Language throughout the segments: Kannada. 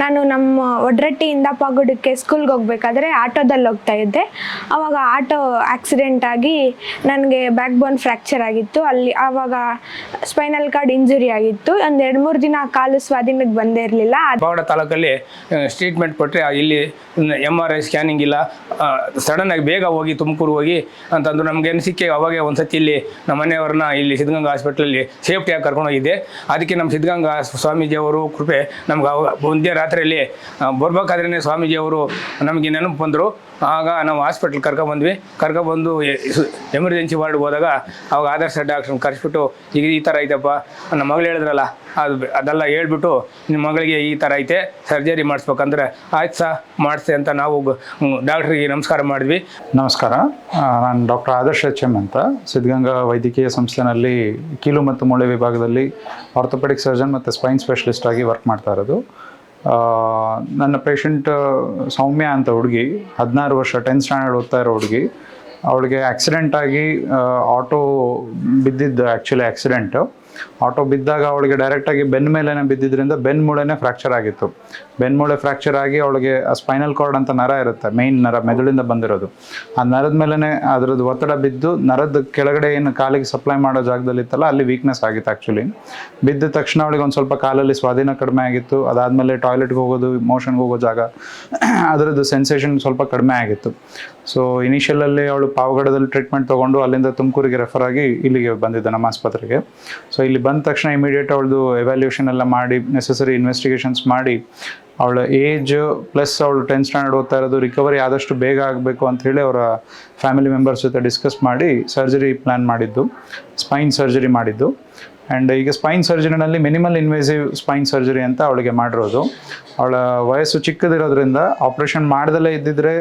ನಾನು ನಮ್ಮ ಒಡ್ರಟ್ಟಿಯಿಂದ ಪಾಗುಡಕ್ಕೆ ಸ್ಕೂಲ್ಗೆ ಹೋಗ್ಬೇಕಾದ್ರೆ ಆಟೋದಲ್ಲಿ ಹೋಗ್ತಾ ಇದ್ದೆ. ಆವಾಗ ಆಟೋ ಆಕ್ಸಿಡೆಂಟ್ ಆಗಿ ನನಗೆ ಬ್ಯಾಕ್ ಬೋನ್ ಫ್ರ್ಯಾಕ್ಚರ್ ಆಗಿತ್ತು. ಅಲ್ಲಿ ಆವಾಗ ಸ್ಪೈನಲ್ ಕಾರ್ಡ್ ಇಂಜುರಿ ಆಗಿತ್ತು. ಒಂದು ಎರಡು ಮೂರು ದಿನ ಕಾಲು ಸ್ವಾಧೀನಕ್ಕೆ ಬಂದೇ ಇರಲಿಲ್ಲ. ಬಾವಡ ತಾಲೂಕಲ್ಲಿ ಟ್ರೀಟ್ಮೆಂಟ್ ಕೊಟ್ಟರೆ ಇಲ್ಲಿ ಎಂ ಆರ್ ಐ ಸ್ಕ್ಯಾನಿಂಗ್ ಇಲ್ಲ. ಸಡನ್ನಾಗಿ ಬೇಗ ಹೋಗಿ ತುಮಕೂರು ಹೋಗಿ ಅಂತಂದು ನಮಗೆ ಅನಿಸಿಕೆ ಅವಾಗೆ ಒಂದು ಸತಿ ಇಲ್ಲಿ ನಮ್ಮ ಮನೆಯವ್ರನ್ನ ಇಲ್ಲಿ ಸಿದ್ಧಗಂಗಾ ಹಾಸ್ಪಿಟ್ಲಲ್ಲಿ ಸೇಫ್ಟಿಯಾಗಿ ಕರ್ಕೊಂಡು ಹೋಗಿದ್ದೆ. ಅದಕ್ಕೆ ನಮ್ಮ ಸಿದ್ಧಗಂಗಾ ಸ್ವಾಮೀಜಿಯವರು ಕೃಪೆ ನಮ್ಗೆ ಅವಾಗ ಒಂದೇ ರಾತ್ರಿಯಲ್ಲಿ ಬರ್ಬೇಕಾದ್ರೇ ಸ್ವಾಮೀಜಿಯವರು ನಮಗೆ ನೆನಪು ಬಂದರು. ಆಗ ನಾವು ಹಾಸ್ಪಿಟ್ಲ್ ಕರ್ಕೊಬಂದ್ವಿ ಕರ್ಕೊಬಂದು ಎಮರ್ಜೆನ್ಸಿ ವಾರ್ಡ್ಗೆ ಹೋದಾಗ ಅವಾಗ ಆದರ್ಶ ಡಾಕ್ಟ್ರನ್ನ ಕರೆಸ್ಬಿಟ್ಟು, ಈಗ ಈ ಥರ ಐತಪ್ಪ, ನಮ್ಮ ಮಗಳು ಹೇಳಿದ್ರಲ್ಲ, ಅದು ಅದೆಲ್ಲ ಹೇಳ್ಬಿಟ್ಟು ನಿಮ್ಮ ಮಗಳಿಗೆ ಈ ಥರ ಐತೆ ಸರ್ಜರಿ ಮಾಡಿಸ್ಬೇಕಂದ್ರೆ ಆಯ್ತು ಸಹ ಮಾಡಿಸಿ ಅಂತ ನಾವು ಡಾಕ್ಟ್ರಿಗೆ ನಮಸ್ಕಾರ ಮಾಡಿದ್ವಿ. ನಮಸ್ಕಾರ. ನಾನು ಡಾಕ್ಟರ್ ಆದರ್ಶ ಎಚ್ ಎಂ ಅಂತ. ಸಿದ್ಧಗಂಗಾ ವೈದ್ಯಕೀಯ ಸಂಸ್ಥೆನಲ್ಲಿ ಕೀಲು ಮತ್ತು ಮೂಳೆ ವಿಭಾಗದಲ್ಲಿ ಆರ್ಥೋಪೆಡಿಕ್ ಸರ್ಜನ್ ಮತ್ತು ಸ್ಪೈನ್ ಸ್ಪೆಷಲಿಸ್ಟ್ ಆಗಿ ವರ್ಕ್ ಮಾಡ್ತಾ ಇರೋದು. ನನ್ನ ಪೇಷಂಟ್ ಸೌಮ್ಯ ಅಂತ ಹುಡುಗಿ, ಹದಿನಾರು ವರ್ಷ ಟೆಂತ್ ಸ್ಟ್ಯಾಂಡರ್ಡ್ ಓದ್ತಾ ಇರೋ ಹುಡುಗಿ, ಅವಳಿಗೆ ಆಕ್ಸಿಡೆಂಟ್ ಆಗಿ ಆಟೋ ಬಿದ್ದಿದ್ದು ಆ್ಯಕ್ಚುಲಿ ಆಕ್ಸಿಡೆಂಟು ಆಟೋ ಬಿದ್ದಾಗ ಅವಳಿಗೆ ಡೈರೆಕ್ಟಾಗಿ ಬೆನ್ ಮೇಲೆನೇ ಬಿದ್ದಿದ್ರಿಂದ ಬೆನ್ ಮೂಳೆನೇ ಫ್ರ್ಯಾಕ್ಚರ್ ಆಗಿತ್ತು. ಬೆನ್ ಮೂಳೆ ಫ್ರ್ಯಾಕ್ಚರ್ ಆಗಿ ಅವಳಿಗೆ ಸ್ಪೈನಲ್ ಕಾರ್ಡ್ ಅಂತ ನರ ಇರುತ್ತೆ ಮೈನ್ ನರ, ಮೆದುಳಿಂದ ಬಂದಿರೋದು. ಆ ನರದ ಮೇಲೇ ಅದರದ್ದು ಒತ್ತಡ ಬಿದ್ದು ನರದ ಕೆಳಗಡೆ ಏನು ಕಾಲಿಗೆ ಸಪ್ಲೈ ಮಾಡೋ ಜಾಗದಲ್ಲಿ ಇತ್ತಲ್ಲ, ಅಲ್ಲಿ ವೀಕ್ನೆಸ್ ಆಗಿತ್ತು ಆ್ಯಕ್ಚುಲಿ ಬಿದ್ದ ತಕ್ಷಣ ಅವಳಿಗೆ ಒಂದು ಸ್ವಲ್ಪ ಕಾಲಲ್ಲಿ ಸ್ವಾಧೀನ ಕಡಿಮೆ ಆಗಿತ್ತು. ಅದಾದಮೇಲೆ ಟಾಯ್ಲೆಟ್ಗೆ ಹೋಗೋದು ಮೋಷನ್ಗೆ ಹೋಗೋ ಜಾಗ, ಅದರದ್ದು ಸೆನ್ಸೇಷನ್ ಸ್ವಲ್ಪ ಕಡಿಮೆ ಆಗಿತ್ತು. ಸೊ ಇನಿಷಿಯಲಲ್ಲಿ ಅವಳು ಪಾವಗಡದಲ್ಲಿ ಟ್ರೀಟ್ಮೆಂಟ್ ತೊಗೊಂಡು ಅಲ್ಲಿಂದ ತುಮಕೂರಿಗೆ ರೆಫರ್ ಆಗಿ ಇಲ್ಲಿಗೆ ಬಂದಿದ್ದೆ ನಮ್ಮ ಆಸ್ಪತ್ರೆಗೆ. ಸೊ ಇಲ್ಲಿ ಬಂದ ತಕ್ಷಣ ಇಮಿಡಿಯೇಟ್ ಅವಳದು ಎವ್ಯಾಲ್ಯೂಷನ್ ಎಲ್ಲ ಮಾಡಿ ನೆಸೆಸರಿ ಇನ್ವೆಸ್ಟಿಗೇಷನ್ಸ್ ಮಾಡಿ, ಅವಳ ಏಜ್ ಪ್ಲಸ್ ಅವಳು ಟೆಂತ್ ಸ್ಟ್ಯಾಂಡರ್ಡ್ ಓದ್ತಾ ಇರೋದು ರಿಕವರಿ ಆದಷ್ಟು ಬೇಗ ಆಗಬೇಕು ಅಂತ ಹೇಳಿ ಅವರ ಫ್ಯಾಮಿಲಿ ಮೆಂಬರ್ಸ್ ಜೊತೆ ಡಿಸ್ಕಸ್ ಮಾಡಿ ಸರ್ಜರಿ ಪ್ಲ್ಯಾನ್ ಮಾಡಿದ್ದು ಸ್ಪೈನ್ ಸರ್ಜರಿ ಮಾಡಿದ್ದು. ಆ್ಯಂಡ್ ಈಗ ಸ್ಪೈನ್ ಸರ್ಜರಿನಲ್ಲಿ ಮಿನಿಮಲ್ ಇನ್ವೇಸಿವ್ ಸ್ಪೈನ್ ಸರ್ಜರಿ ಅಂತ ಅವಳಿಗೆ ಮಾಡಿರೋದು. ಅವಳ ವಯಸ್ಸು ಚಿಕ್ಕದಿರೋದ್ರಿಂದ ಆಪ್ರೇಷನ್ ಮಾಡ್ದಲೇ ಇದ್ದಿದ್ರೆ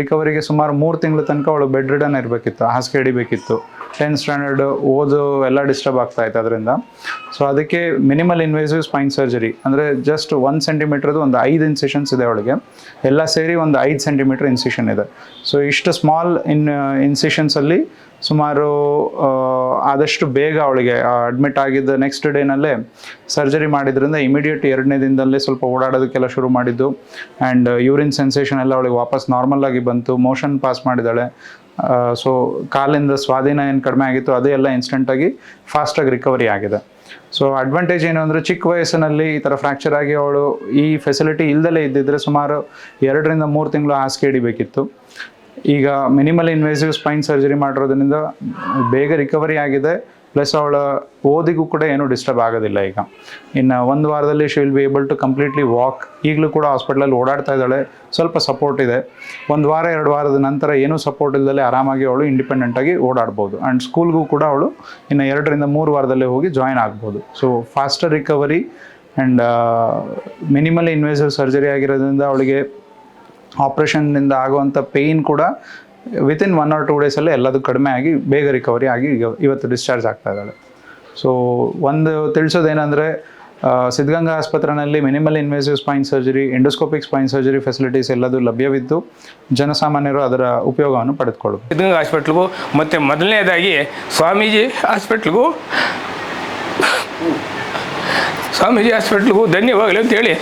ರಿಕವರಿಗೆ ಸುಮಾರು ಮೂರು ತಿಂಗಳ ತನಕ ಅವಳು ಬೆಡ್ ರಿಡನ್ ಇರಬೇಕಿತ್ತು, ಹಾಸಿಗೆ ಹಿಡಿಬೇಕಿತ್ತು. ಟೆಂತ್ ಸ್ಟ್ಯಾಂಡರ್ಡ್ ಓದು ಎಲ್ಲ ಡಿಸ್ಟರ್ಬ್ ಆಗ್ತಾಯಿತ್ತು ಅದರಿಂದ. ಸೊ ಅದಕ್ಕೆ ಮಿನಿಮಲ್ ಇನ್ವೇಸಿವ್ ಸ್ಪೈನ್ ಸರ್ಜರಿ ಅಂದರೆ ಜಸ್ಟ್ ಒನ್ ಸೆಂಟಿಮೀಟ್ರದ್ದು ಒಂದು ಐದು ಇನ್ಸಿಷನ್ಸ್ ಇದೆ ಅವಳಿಗೆ. ಎಲ್ಲ ಸೇರಿ ಒಂದು ಐದು ಸೆಂಟಿಮೀಟ್ರ್ ಇನ್ಸಿಷನ್ ಇದೆ. ಸೊ ಇಷ್ಟು ಸ್ಮಾಲ್ ಇನ್ ಇನ್ಸಿಷನ್ಸಲ್ಲಿ ಸುಮಾರು ಆದಷ್ಟು ಬೇಗ ಅವಳಿಗೆ ಅಡ್ಮಿಟ್ ಆಗಿದ್ದ ನೆಕ್ಸ್ಟ್ ಡೇನಲ್ಲೇ ಸರ್ಜರಿ ಮಾಡಿದ್ರಿಂದ ಇಮಿಡಿಯೇಟ್ ಎರಡನೇ ದಿನದಲ್ಲೇ ಸ್ವಲ್ಪ ಓಡಾಡೋದಕ್ಕೆಲ್ಲ ಶುರು ಮಾಡಿದ್ದು. ಆ್ಯಂಡ್ ಯೂರಿನ್ ಸೆನ್ಸೇಷನ್ ಎಲ್ಲ ಅವಳಿಗೆ ವಾಪಸ್ ನಾರ್ಮಲ್ ಆಗಿ ಬಂತು. ಮೋಷನ್ ಪಾಸ್ ಮಾಡಿದ್ದಾಳೆ. ಸೊ ಕಾಲಿಂದ ಸ್ವಾಧೀನ ಏನು ಕಡಿಮೆ ಆಗಿತ್ತು, ಅದೇ ಎಲ್ಲ ಇನ್ಸ್ಟೆಂಟಾಗಿ ಫಾಸ್ಟಾಗಿ ರಿಕವರಿ ಆಗಿದೆ. ಸೊ ಅಡ್ವಾಂಟೇಜ್ ಏನು ಅಂದರೆ ಚಿಕ್ಕ ವಯಸ್ಸಿನಲ್ಲಿ ಈ ಥರ ಫ್ರ್ಯಾಕ್ಚರ್ ಆಗಿ ಅವಳು ಈ ಫೆಸಿಲಿಟಿ ಇಲ್ದಲೇ ಇದ್ದಿದ್ರೆ ಸುಮಾರು ಎರಡರಿಂದ ಮೂರು ತಿಂಗಳು ಹಾಸಿಗೆ ಹಿಡಿಬೇಕಿತ್ತು. ಈಗ ಮಿನಿಮಲ್ ಇನ್ವೇಸಿವ್ ಸ್ಪೈನ್ ಸರ್ಜರಿ ಮಾಡಿರೋದ್ರಿಂದ ಬೇಗ ರಿಕವರಿ ಆಗಿದೆ. ಪ್ಲಸ್ ಅವಳ ಓದಿಗೂ ಕೂಡ ಏನೂ ಡಿಸ್ಟರ್ಬ್ ಆಗೋದಿಲ್ಲ ಈಗ. ಇನ್ನು ಒಂದು ವಾರದಲ್ಲಿ she will be able to completely walk ಈಗಲೂ ಕೂಡ ಹಾಸ್ಪಿಟ್ಲಲ್ಲಿ ಓಡಾಡ್ತಾ ಇದ್ದಾಳೆ. ಸ್ವಲ್ಪ ಸಪೋರ್ಟ್ ಇದೆ. ಒಂದು ವಾರ, ಎರಡು ವಾರದ ನಂತರ ಏನೂ ಸಪೋರ್ಟ್ ಇಲ್ಲದಲ್ಲೇ ಆರಾಮಾಗಿ ಅವಳು ಇಂಡಿಪೆಂಡೆಂಟಾಗಿ ಓಡಾಡ್ಬೋದು. ಆ್ಯಂಡ್ ಸ್ಕೂಲ್ಗೂ ಕೂಡ ಅವಳು ಇನ್ನು ಎರಡರಿಂದ ಮೂರು ವಾರದಲ್ಲೇ ಹೋಗಿ ಜಾಯಿನ್ ಆಗ್ಬೋದು. So faster recovery and minimal invasive surgery ಆಗಿರೋದ್ರಿಂದ ಅವಳಿಗೆ ಆಪ್ರೇಷನ್ನಿಂದ ಆಗುವಂಥ ಪೇಯ್ನ್ ಕೂಡ ವಿತಿನ್ ಒನ್ ಆರ್ ಟೂ ಡೇಸಲ್ಲೇ ಎಲ್ಲದೂ ಕಡಿಮೆ ಆಗಿ ಬೇಗ ರಿಕವರಿ ಆಗಿ ಇವತ್ತು ಡಿಸ್ಚಾರ್ಜ್ ಆಗ್ತಾ ಇದ್ದಾಳೆ. ಸೊ ಒಂದು ತಿಳಿಸೋದೇನೆಂದರೆ ಸಿದ್ಧಗಂಗಾ ಆಸ್ಪತ್ರೆಯಲ್ಲಿ minimal invasive spine surgery endoscopic spine surgery facilities ಎಲ್ಲದೂ ಲಭ್ಯವಿದ್ದು, ಜನಸಾಮಾನ್ಯರು ಅದರ ಉಪಯೋಗವನ್ನು ಪಡೆದುಕೊಳ್ಳಬಹುದು ಸಿದ್ಧಗಂಗಾ ಹಾಸ್ಪಿಟ್ಲ್ಗೂ ಮತ್ತು ಮೊದಲನೇದಾಗಿ ಸ್ವಾಮೀಜಿ ಹಾಸ್ಪಿಟ್ಲ್ಗೂ ಸ್ವಾಮೀಜಿ ಹಾಸ್ಪಿಟ್ಲ್ಗೂ ಧನ್ಯವಾಗಲಿ ಅಂತೇಳಿ